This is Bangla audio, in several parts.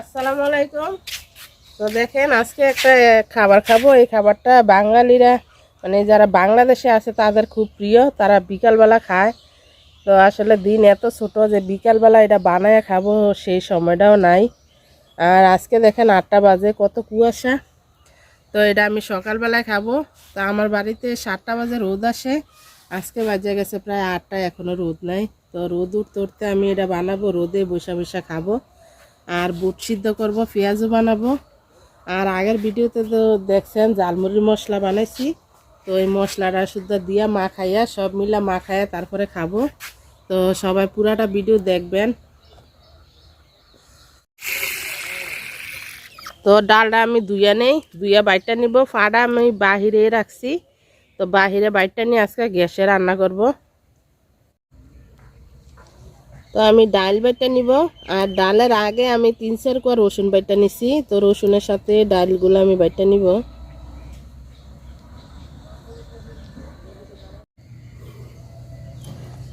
আসসালামু আলাইকুম। তো দেখেন, আজকে একটা খাবার খাব। এই খাবারটা বাঙালিরা মানে যারা বাংলাদেশে আছে, তাদের খুব প্রিয়। তারা বিকালবেলা খায়। তো আসলে দিন এত ছোট যে বিকালবেলা এটা বানায় খাব, সেই সময়টাও নাই। আর আজকে দেখেন, আটটা বাজে, কত কুয়াশা। তো এটা আমি সকালবেলায় খাব। তো আমার বাড়িতে সাতটা বাজে রোদ আসে। আজকে বাজে গেছে প্রায় আটটায় এখনও রোদ নাই। তো রোদ উঠতে উঠতে আমি এটা বানাবো, রোদে বসে বসে খাব। আর বুট সিদ্ধ করব, পেঁয়াজও বানাবো। আর আগের ভিডিওতে তো দেখছেন জালমুড়ির মশলা বানাইছি। তো এই মশলাটা শুদ্ধ দিয়া মা খাইয়া, সব মিলা মা খাইয়া তারপরে খাব। তো সবাই পুরাটা ভিডিও দেখবেন। তো ডালটা আমি ধুইয়া নেই, ধুইয়া বাইরটা নিব। ফাটা আমি বাহিরে রাখছি। তো বাহিরে বাইরটা নিয়ে আজকে গ্যাসে রান্না করব। তো আমি ডাল বাইটা নিব। আর ডালের আগে আমি তিন চার কোয়া রসুন বাইটা নিছি। তো রসুনের সাথে ডালগুলো আমি বাইটা নিব।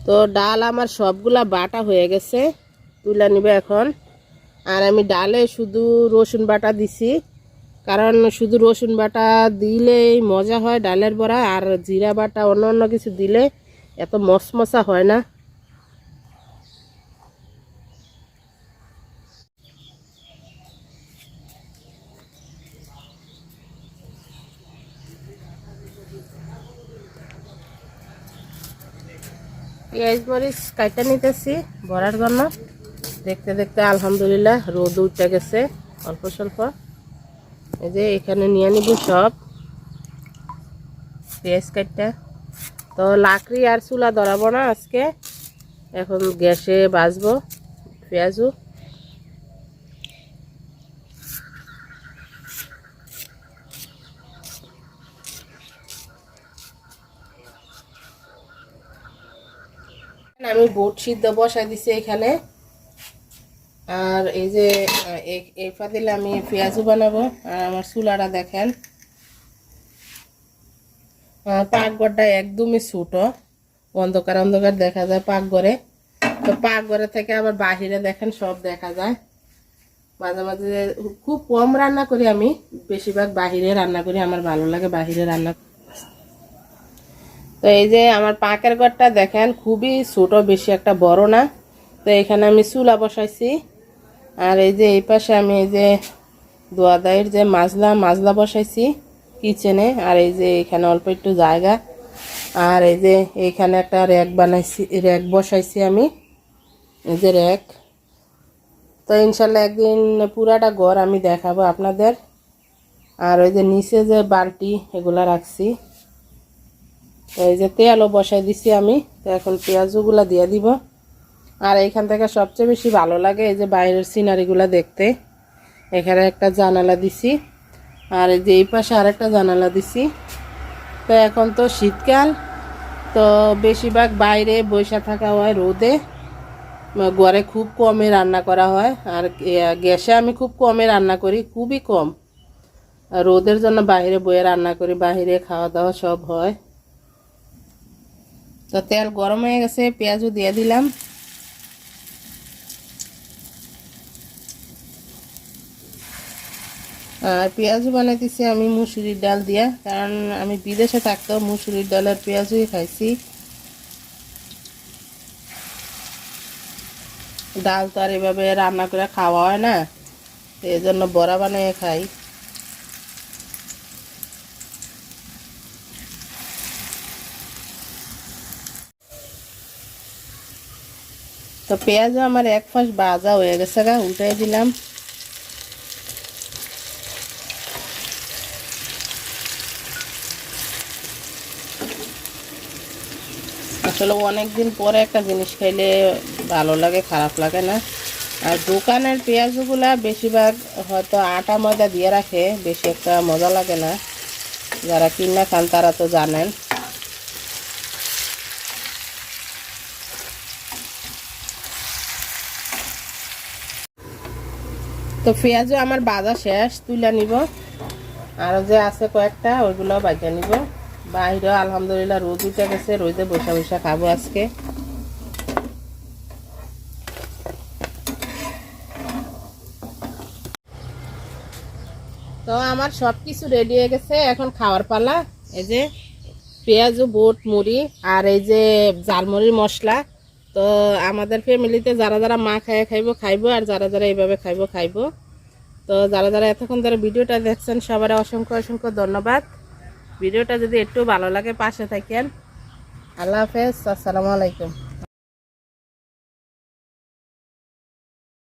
তো ডাল আমার সবগুলা বাটা হয়ে গেছে। তুলে নিবে এখন। আর আমি ডালে শুধু রসুন বাটা দিছি। কারণ শুধু রসুন বাটা দিলেই মজা হয় ডালের বড়া। আর জিরা বাটা অন্য অন্য কিছু দিলে এত মশমশা হয় না। পেঁয়াজ মরিচ কাইটা নিতেছি বড়ার জন্য। দেখতে দেখতে আলহামদুলিল্লাহ রোদ উঠে গেছে, অল্প স্বল্প। এই যে এখানে নিয়ে নিব সব। পেঁয়াজ কাটটা তো লাকড়ি আর চুলা ধরাবো না আজকে। এখন গ্যাসে বাজবো পেঁয়াজও আমি বুট সিদ্ধ বসাই দিছি এখানে। আর এই যে এই- পাতিলে আমি পেঁয়াজও বানাবো। আর আমার চুলাটা দেখেন। পাকঘরটা একদমই ছোটো। অন্ধকার অন্ধকার দেখা যায় পাকঘরে। তো পাকঘরে থেকে আবার বাহিরে দেখেন, সব দেখা যায়। মাঝে মাঝে খুব কম রান্না করি আমি। বেশিরভাগ বাহিরে রান্না করি। আমার ভালো লাগে বাহিরে রান্না তো এই যে আমার পাকের ঘরটা দেখেন, খুবই ছোট, বেশি একটা বড় না। তো এখানে আমি চুলা বসাইছি। আর এই যে এই পাশে আমি এই যে দোয়াদাইয়ের যে মাজলা মাজলা বসাইছি কিচেনে। আর এই যে এখানে অল্প একটু জায়গা। আর এই যে এইখানে একটা র্যাক বানাইছি, র্যাক বসাইছি আমি। এই যে র্যাক। তো ইনশাল্লাহ একদিন পুরাটা ঘর আমি দেখাবো আপনাদের। আর ওই যে নিচে যে বালতি, এগুলা রাখছি। তো এই যে তেলও বসাই দিছি আমি, তো এখন পেঁয়াজগুলো দিয়ে দিব। আর এইখান থেকে সবচেয়ে বেশি ভালো লাগে এই যে বাইরের সিনারিগুলো দেখতে। এখানে একটা জানালা দিছি, আর এই যে এই পাশে আরেকটা জানালা দিছি। তো এখন তো শীতকাল, তো বেশিরভাগ বাইরে বসে থাকা হয় রোদে। ঘরে খুব কমে রান্না করা হয়, আর গ্যাসে আমি খুব কমে রান্না করি, খুবই কম। রোদের জন্য বাইরে বয়ে রান্না করি, বাইরে খাওয়া দাওয়া সব হয়। তো তেল গরম হয়ে গেছে, পেঁয়াজও দিয়ে দিলাম। আর পেঁয়াজও বানাইতেছি আমি মুসুরির ডাল দিয়া, কারণ আমি বিদেশে থাকতেও মুসুরির ডালের পেঁয়াজই খাইছি। ডাল তো আর এভাবে রান্না করে খাওয়া হয় না এই জন্য বড়া বানিয়ে খাই। তো পেঁয়াজও আমার এক ফাঁস বাজা হয়ে গেছে গা, উল্টাই দিলাম। আসলে অনেক দিন পরে একটা জিনিস খাইলে ভালো লাগে, খারাপ লাগে না। আর দোকানের পেঁয়াজগুলা বেশিরভাগ হয়তো আটা ময়দা দিয়ে রাখে, বেশি একটা মজা লাগে না। যারা কিনা খান তারা তো জানেন। তো পেঁয়াজও আমার বাজা শেষ তুলে নিব। আরও যে আছে কয়েকটা ওইগুলো বাজা নিব। বাইরে আলহামদুলিল্লাহ রোদ উঠে গেছে, রোদে বসে বসে খাব আজকে। তো আমার সব কিছু রেডি হয়ে গেছে, এখন খাওয়ার পালা। এই যে পেঁয়াজ, বুট, মুড়ি, আর এই যে জালমুড়ির মশলা। তো আমাদের ফ্যামিলিতে যারা যারা মা খায়, খাইবো খাইবো, আর যারা যারা এইভাবে খাইবো খাইবো। তো যারা যারা এতক্ষণ ধরে ভিডিওটা দেখছেন, সবার অসংখ্য অসংখ্য ধন্যবাদ। ভিডিওটা যদি একটু ভালো লাগে, পাশে থাকেন। আল্লাহ হাফেজ, আসসালামু আলাইকুম।